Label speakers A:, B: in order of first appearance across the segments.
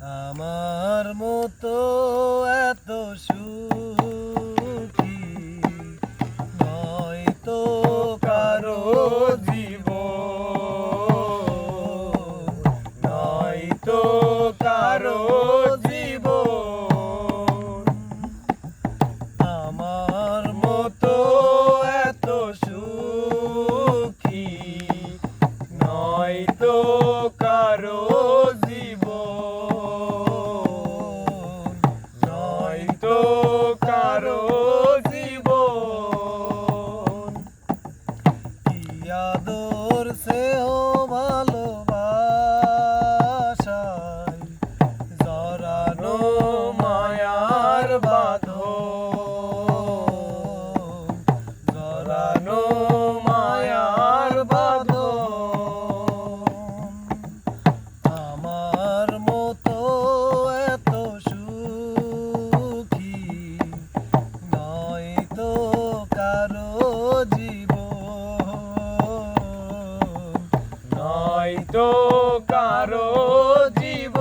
A: আমার মতো কি আদর সেও ভালোবাসায় তো কারও জীব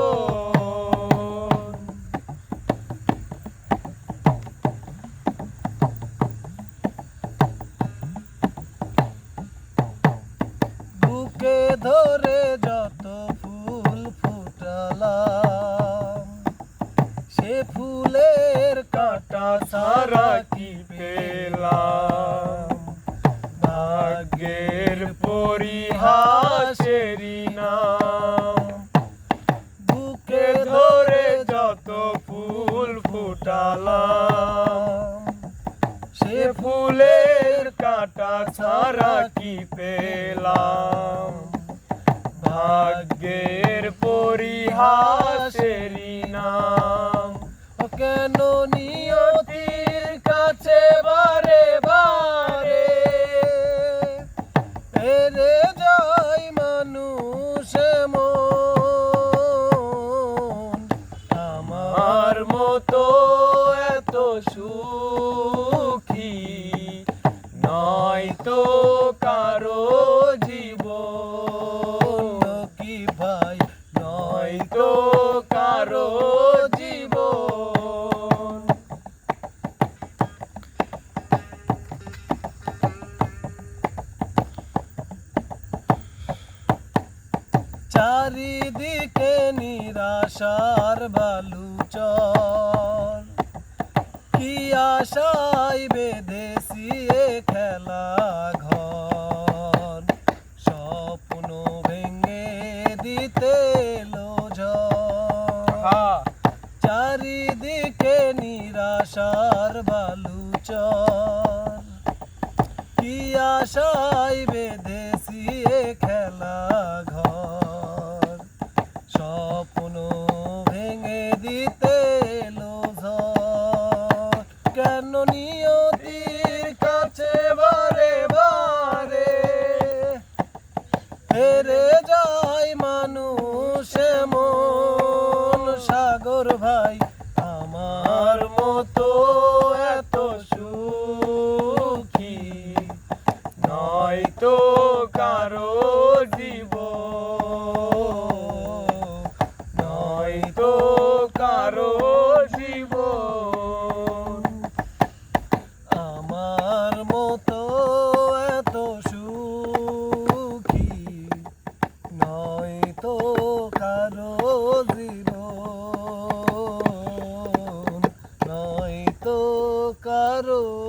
A: বুকে ধরে যত ফুল ফুটালাম, সে ফুলের কাটা সারা কি পেলাম? ভাগ্যের পরিহাসেরই ফুলের কাটা ছাড়া কি পেলাম? ভাগ্যের পরিহাসেরি নাম। কেন নিয়তির কাছে নয় তো কারও জীবন। চারিদিকে নিরাশার বালুচর। কি আশাই বেদেশি এ খেলা ঘর স্বপ্ন ভেঙে দিতে লোঝড় চারিদিকে নিরাশার বালুচর। কি আশাই বেদেশি খেলা ঘর। স্বপ্ন ভেঙে দিতে ঝড়। কেন নিয়তির ভাই আমার মতো এত সুখী। নয় তো কারও নয় তো কারও